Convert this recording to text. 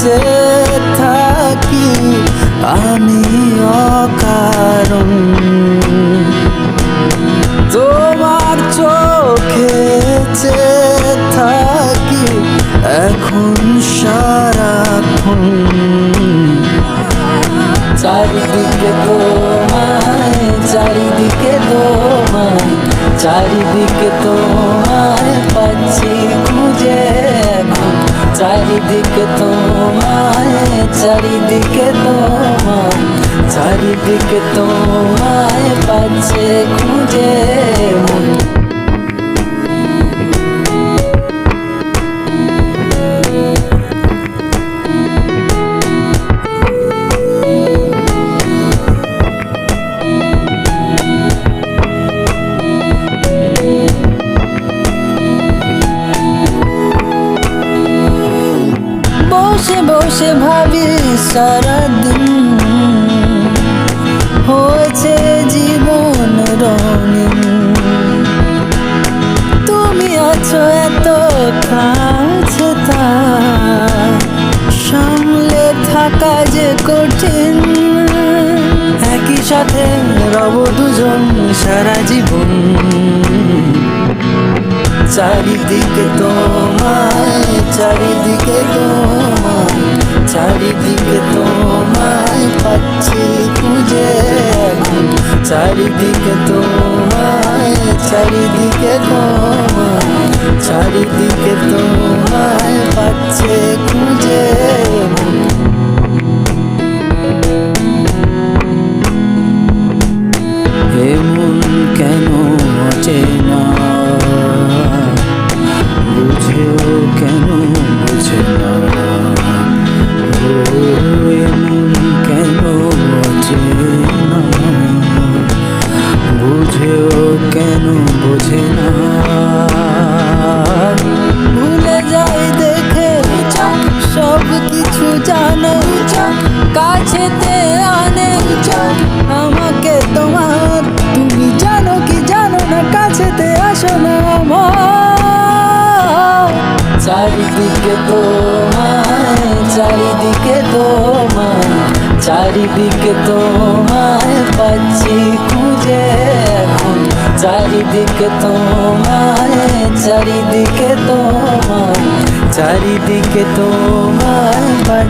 বেঁচে থাকি, আমি অকারণ। তোমার চোখে থাকি, এখন সারাক্ষণ। চারিদিকে তোমায় চারিদিকে তোমায় চারিদিকে তোমায় চারিদিকে তোমায় চারিদিকে তোমায় চারিদিকে তোমায় পাচ্ছে খুঁজে। বসে ভাবি সারাদিন। হয়েছে জীবন রঙিন। তুমি আছো এত কাছে তা। সামলে থাকা যে কঠিন। একই সাথে রব দুজন সারা জীবন। চারিদিকে তোমায় চারিদিকে তোমায় চারিদিকে তোমায় পাচ্ছি খুঁজে এখন। চারিদিকে তোমায় চারিদিকে তোমায় চারিদিকে তোমায় পাচ্ছে কেন বোঝে না? ভুলে যাই দেখে সব কিছু জানে কাছেতে আনে আমাকে তোমার, তুমি জানো কি জানো না, কাছেতে আসো না আমার। চারিদিকে তোমায় চারিদিকে তোমায় চারিদিকে তোমায় পাচ্ছি খুঁজে এখন। চারিদিকে তোমায় চারিদিকে তোমায় চারিদিকে তোমায় মন